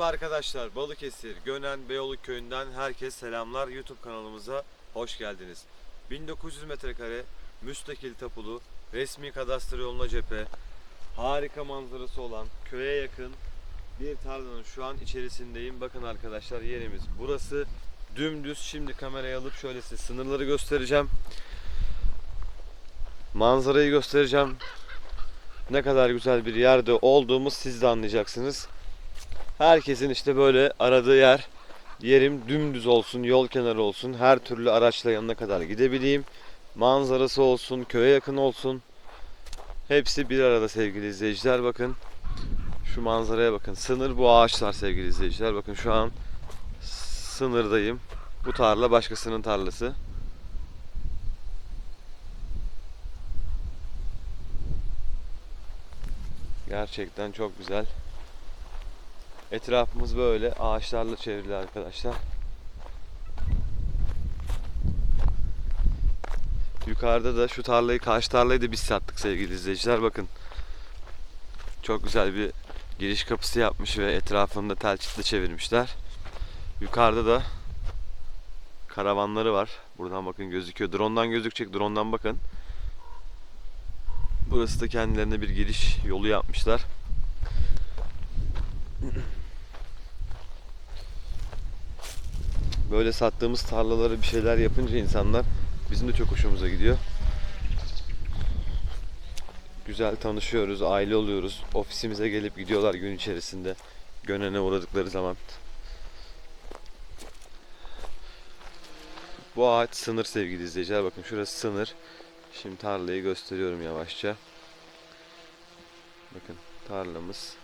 arkadaşlar Balıkesir, Gönen, Beyoğlu köyünden herkes selamlar. YouTube kanalımıza hoş geldiniz. 1900 metrekare müstakil tapulu resmi kadastro yoluna cephe harika manzarası olan köye yakın bir tarlanın şu an içerisindeyim. Bakın arkadaşlar yerimiz burası. Dümdüz şimdi kamerayı alıp şöyle size sınırları göstereceğim. Manzarayı göstereceğim. Ne kadar güzel bir yerde olduğumuz siz de anlayacaksınız. Herkesin işte böyle aradığı yer. Yerim dümdüz olsun, yol kenarı olsun. Her türlü araçla yanına kadar gidebileyim. Manzarası olsun, köye yakın olsun. Hepsi bir arada sevgili izleyiciler. Bakın şu manzaraya bakın. Sınır bu ağaçlar sevgili izleyiciler. Bakın şu an sınırdayım. Bu tarla başkasının tarlası. Gerçekten çok güzel. Etrafımız böyle ağaçlarla çevrili arkadaşlar. Yukarıda da şu tarlayı, karşı tarlayı da biz sattık sevgili izleyiciler. Bakın. Çok güzel bir giriş kapısı yapmış ve etrafını da tel çitle çevirmişler. Yukarıda da karavanları var. Buradan bakın gözüküyor. Drone'dan gözükecek. Drone'dan bakın. Burası da kendilerine bir giriş yolu yapmışlar. Böyle sattığımız tarlalara bir şeyler yapınca insanlar bizim de çok hoşumuza gidiyor. Güzel tanışıyoruz, aile oluyoruz. Ofisimize gelip gidiyorlar gün içerisinde. Gönene uğradıkları zaman. Bu ağaç sınır sevgili izleyiciler. Bakın şurası sınır. Şimdi tarlayı gösteriyorum yavaşça. Bakın tarlamız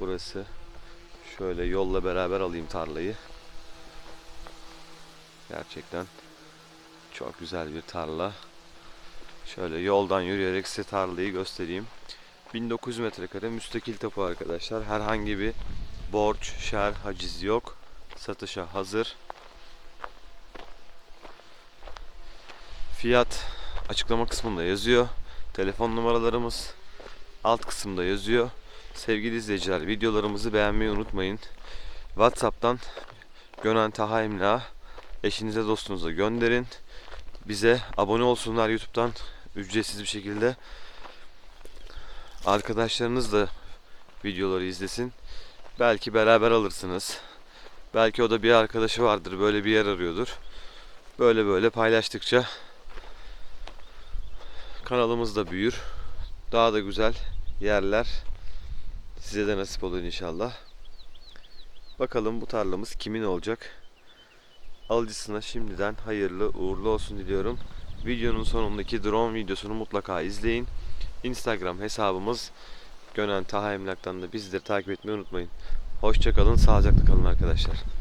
burası. Şöyle yolla beraber alayım tarlayı. Gerçekten çok güzel bir tarla. Şöyle yoldan yürüyerek size tarlayı göstereyim. 1900 metrekare müstakil tapu arkadaşlar. Herhangi bir borç, şer, haciz yok. Satışa hazır. Fiyat açıklama kısmında yazıyor. Telefon numaralarımız alt kısımda yazıyor. Sevgili izleyiciler videolarımızı beğenmeyi unutmayın. Whatsapp'tan Gönen Taha Emlak'a eşinize dostunuza gönderin. Bize abone olsunlar YouTube'dan ücretsiz bir şekilde. Arkadaşlarınız da videoları izlesin. Belki beraber alırsınız. Belki o da bir arkadaşı vardır böyle bir yer arıyordur. Böyle böyle paylaştıkça kanalımız da büyür. Daha da güzel yerler size de nasip olur inşallah. Bakalım bu tarlamız kimin olacak? Alıcısına şimdiden hayırlı uğurlu olsun diliyorum. Videonun sonundaki drone videosunu mutlaka izleyin. Instagram hesabımız Gönen Taha Emlak'tan da bizleri takip etmeyi unutmayın. Hoşçakalın, sağlıcakla kalın arkadaşlar.